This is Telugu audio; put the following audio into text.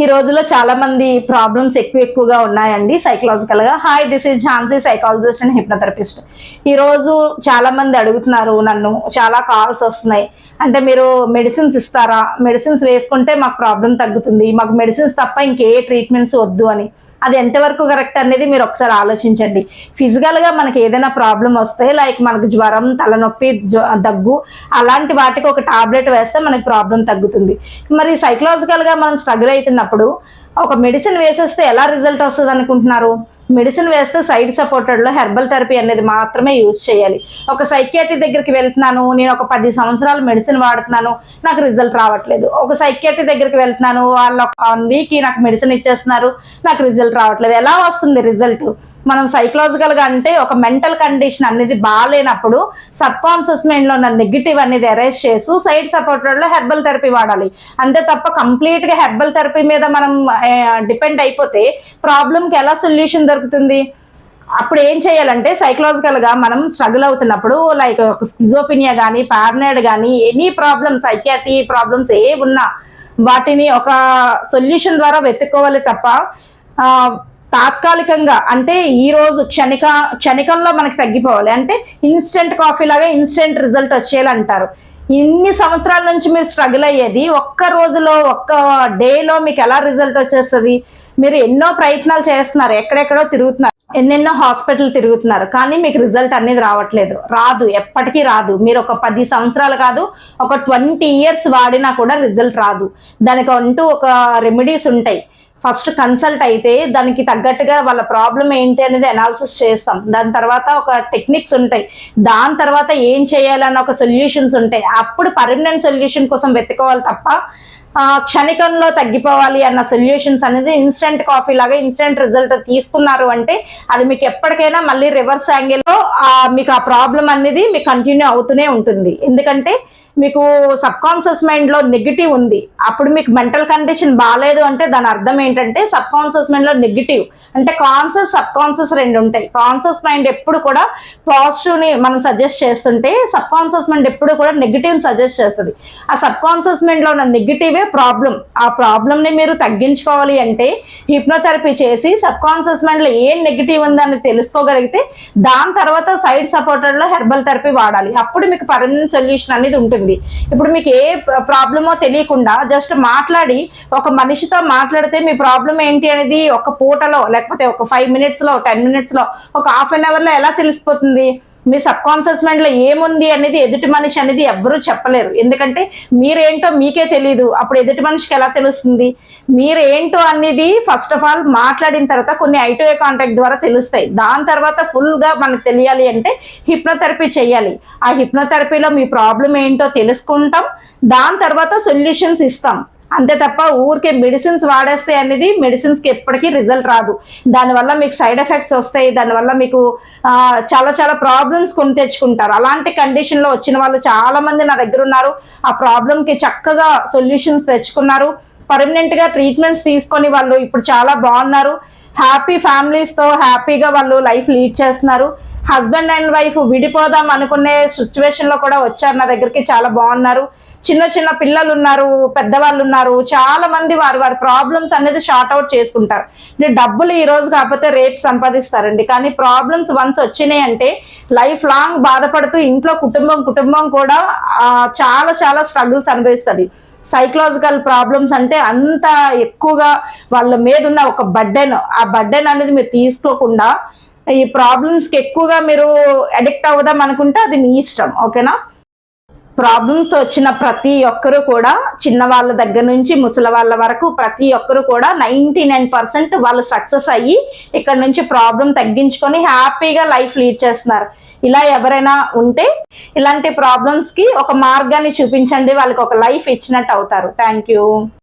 ఈ రోజుల్లో చాలా మంది ప్రాబ్లమ్స్ ఎక్కువ ఎక్కువగా ఉన్నాయండి సైకలాజికల్గా. Hi this is Jhansi psychologist and hypnotherapist ఈ రోజు చాలా మంది అడుగుతున్నారు నన్ను చాలా కాల్స్ వస్తున్నాయి. అంటే మీరు మెడిసిన్స్ ఇస్తారా? మెడిసిన్స్ వేసుకుంటే మాకు ప్రాబ్లం తగ్గుతుంది. మాకు మెడిసిన్స్ తప్ప ఇంకే ట్రీట్మెంట్స్ వద్దు అని. అది ఎంతవరకు కరెక్ట్ అనేది మీరు ఒకసారి ఆలోచించండి. ఫిజికల్గా మనకి ఏదైనా ప్రాబ్లం వస్తే లైక్ మనకు జ్వరం తలనొప్పి దగ్గు అలాంటి వాటికి ఒక టాబ్లెట్ వేస్తే మనకి ప్రాబ్లం తగ్గుతుంది. మరి సైకలాజికల్గా మనం స్ట్రగుల్ అవుతున్నప్పుడు ఒక మెడిసిన్ వేసేస్తే ఎలా రిజల్ట్ వస్తుంది అనుకుంటున్నారు మెడిసిన్ వేస్తే సైడ్ సపోర్టెడ్లో హెర్బల్ థెరపీ అనేది మాత్రమే యూజ్ చేయాలి. ఒక సైకియాట్రీ దగ్గరికి వెళ్తున్నాను నేను ఒక పది సంవత్సరాలు మెడిసిన్ వాడుతున్నాను నాకు రిజల్ట్ రావట్లేదు. ఒక సైకియాట్రీ దగ్గరికి వెళ్తున్నాను వాళ్ళు ఒక వన్ వీక్ నాకు మెడిసిన్ ఇచ్చేస్తున్నారు నాకు రిజల్ట్ రావట్లేదు. ఎలా వస్తుంది రిజల్ట్? మనం సైకలాజికల్గా అంటే ఒక మెంటల్ కండిషన్ అనేది బాగాలేనప్పుడు సబ్ కాన్షియస్ మైండ్లో ఉన్న నెగిటివ్ అనేది అరేజ్ చేస్తూ సైడ్ సపోర్టెడ్లో హెర్బల్ థెరపీ వాడాలి. అంతే తప్ప కంప్లీట్గా హెర్బల్ థెరపీ మీద మనం డిపెండ్ అయిపోతే ప్రాబ్లంకి ఎలా సొల్యూషన్ దొరుకుతుంది? అప్పుడు ఏం చేయాలంటే సైకలాజికల్గా మనం స్ట్రగుల్ అవుతున్నప్పుడు లైక్ స్కిజోపినియా కానీ పార్నైడ్ కానీ ఎనీ ప్రాబ్లమ్స్ సైకియాట్రీ ప్రాబ్లమ్స్ ఏ ఉన్నా వాటిని ఒక సొల్యూషన్ ద్వారా వెతుక్కోవాలి తప్ప తాత్కాలికంగా అంటే ఈ రోజు క్షణిక క్షణికంలో మనకి తగ్గిపోవాలి. అంటే ఇన్స్టెంట్ కాఫీ లాగా ఇన్స్టెంట్ రిజల్ట్ వచ్చేయాలి అంటారు ఇన్ని సంవత్సరాల నుంచి మీరు స్ట్రగుల్ అయ్యేది ఒక్క రోజులో ఒక్క డేలో మీకు ఎలా రిజల్ట్ వచ్చేస్తుంది? మీరు ఎన్నో ప్రయత్నాలు చేస్తున్నారు ఎక్కడెక్కడో తిరుగుతున్నారు ఎన్నెన్నో హాస్పిటల్ తిరుగుతున్నారు కానీ మీకు రిజల్ట్ అనేది రావట్లేదు. రాదు ఎప్పటికీ రాదు. మీరు ఒక పది సంవత్సరాలు కాదు ఒక ట్వంటీ ఇయర్స్ వాడినా కూడా రిజల్ట్ రాదు. దానికి అంటూ ఒక రెమెడీస్ ఉంటాయి. ఫస్ట్ కన్సల్ట్ అయితే దానికి తగ్గట్టుగా వాళ్ళ ప్రాబ్లం ఏంటి అనేది అనాలిసిస్ చేస్తాం. దాని తర్వాత ఒక టెక్నిక్స్ ఉంటాయి. దాని తర్వాత ఏం చేయాలన్న ఒక సొల్యూషన్స్ ఉంటాయి. అప్పుడు పర్మనెంట్ సొల్యూషన్ కోసం వెతుకోవాలి తప్ప క్షణికంలో తగ్గిపోవాలి అన్న సొల్యూషన్స్ అనేది ఇన్స్టెంట్ కాఫీ లాగా ఇన్స్టెంట్ రిజల్ట్ తీసుకున్నారు అంటే అది మీకు ఎప్పటికైనా మళ్ళీ రివర్స్ యాంగిల్లో మీకు ఆ ప్రాబ్లం అనేది మీకు కంటిన్యూ అవుతూనే ఉంటుంది. ఎందుకంటే మీకు సబ్ కాన్షియస్ మైండ్లో నెగిటివ్ ఉంది. అప్పుడు మీకు మెంటల్ కండిషన్ బాగాలేదు అంటే దాని అర్థం ఏంటంటే సబ్ కాన్షియస్ మైండ్లో నెగిటివ్ అంటే కాన్షియస్ సబ్ కాన్షియస్ రెండు ఉంటాయి. కాన్షియస్ మైండ్ ఎప్పుడు కూడా పాజిటివ్ని మనం సజెస్ట్ చేస్తుంటే సబ్ కాన్షియస్ మైండ్ ఎప్పుడు కూడా నెగిటివ్ సజెస్ట్ చేస్తుంది. ఆ సబ్ కాన్షియస్ మైండ్లో ఉన్న నెగిటివే ప్రాబ్లం ఆ ప్రాబ్లంని మీరు తగ్గించుకోవాలి అంటే హిప్నోథెరపీ చేసి సబ్ కాన్షియస్ మైండ్లో ఏం నెగిటివ్ ఉందని తెలుసుకోగలిగితే దాని తర్వాత సైడ్ సపోర్టెడ్లో హెర్బల్ థెరపీ వాడాలి. అప్పుడు మీకు పర్మనెంట్ సొల్యూషన్ అనేది ఉంటుంది. ఇప్పుడు మీకు ఏ ప్రాబ్లమో తెలియకుండా జస్ట్ మాట్లాడి ఒక మనిషితో మాట్లాడితే మీ ప్రాబ్లం ఏంటి అనేది ఒక పూటలో లేకపోతే ఒక ఫైవ్ మినిట్స్లో టెన్ మినిట్స్లో ఒక హాఫ్ అన్ అవర్లో ఎలా తెలిసిపోతుంది? మీ సబ్ కాన్షియస్ మైండ్లో ఏముంది అనేది ఎదుటి మనిషి అనేది ఎవ్వరూ చెప్పలేరు. ఎందుకంటే మీరేంటో మీకే తెలియదు అప్పుడు ఎదుటి మనిషికి ఎలా తెలుస్తుంది? మీరేంటో అనేది ఫస్ట్ ఆఫ్ ఆల్ మాట్లాడిన తర్వాత కొన్ని ఐటోఏ కాంటాక్ట్ ద్వారా తెలుస్తాయి. దాని తర్వాత ఫుల్గా మనకు తెలియాలి అంటే హిప్నోథెరపీ చేయాలి. ఆ హిప్నోథెరపీలో మీ ప్రాబ్లం ఏంటో తెలుసుకుంటాం. దాని తర్వాత సొల్యూషన్స్ ఇస్తాం. అంతే తప్ప ఊరికే మెడిసిన్స్ వాడేస్తే అనేది మెడిసిన్స్కి ఎప్పటికీ రిజల్ట్ రాదు. దానివల్ల మీకు సైడ్ ఎఫెక్ట్స్ వస్తాయి దానివల్ల మీకు చాలా చాలా ప్రాబ్లమ్స్ కొని తెచ్చుకుంటారు. అలాంటి కండిషన్లో వచ్చిన వాళ్ళు చాలామంది నా దగ్గర ఉన్నారు. ఆ ప్రాబ్లంకి చక్కగా సొల్యూషన్స్ తెచ్చుకున్నారు. పర్మనెంట్గా ట్రీట్మెంట్స్ తీసుకొని వాళ్ళు ఇప్పుడు చాలా బాగున్నారు. హ్యాపీ ఫ్యామిలీస్తో హ్యాపీగా వాళ్ళు లైఫ్ లీడ్ చేస్తున్నారు. హస్బెండ్ అండ్ వైఫ్ విడిపోదాం అనుకునే సిచ్యువేషన్లో కూడా వచ్చారు నా దగ్గరికి. చాలా బాగున్నారు. చిన్న చిన్న పిల్లలు ఉన్నారు పెద్దవాళ్ళు ఉన్నారు చాలా మంది వారి వారి ప్రాబ్లమ్స్ అనేది షార్ట్ అవుట్ చేసుకుంటారు. అంటే డబ్బులు ఈ రోజు కాకపోతే రేపు సంపాదిస్తారండి. కానీ ప్రాబ్లమ్స్ వన్స్ వచ్చినాయి అంటే లైఫ్ లాంగ్ బాధపడుతూ ఇంట్లో కుటుంబం కుటుంబం కూడా చాలా చాలా స్ట్రగుల్స్ అనుభవిస్తుంది. సైకలాజికల్ ప్రాబ్లమ్స్ అంటే అంత ఎక్కువగా వాళ్ళ మీద ఉన్న ఒక బర్డెన్ ఆ బర్డెన్ అనేది మీరు తీసుకోకుండా ఈ ప్రాబ్లమ్స్కి ఎక్కువగా మీరు అడిక్ట్ అవుదాం అనుకుంటే అది మీ ఇష్టం ఓకేనా? ప్రాబ్లమ్స్ వచ్చిన ప్రతి ఒక్కరు కూడా చిన్న వాళ్ళ దగ్గర నుంచి ముసలి వాళ్ళ వరకు ప్రతి ఒక్కరు కూడా నైంటీ నైన్ పర్సెంట్ వాళ్ళు సక్సెస్ అయ్యి ఇక్కడ నుంచి ప్రాబ్లం తగ్గించుకొని హ్యాపీగా లైఫ్ లీడ్ చేస్తున్నారు. ఇలా ఎవరైనా ఉంటే ఇలాంటి ప్రాబ్లమ్స్కి ఒక మార్గాన్ని చూపించండి వాళ్ళకి ఒక లైఫ్ ఇచ్చినట్టు అవుతారు. Thank you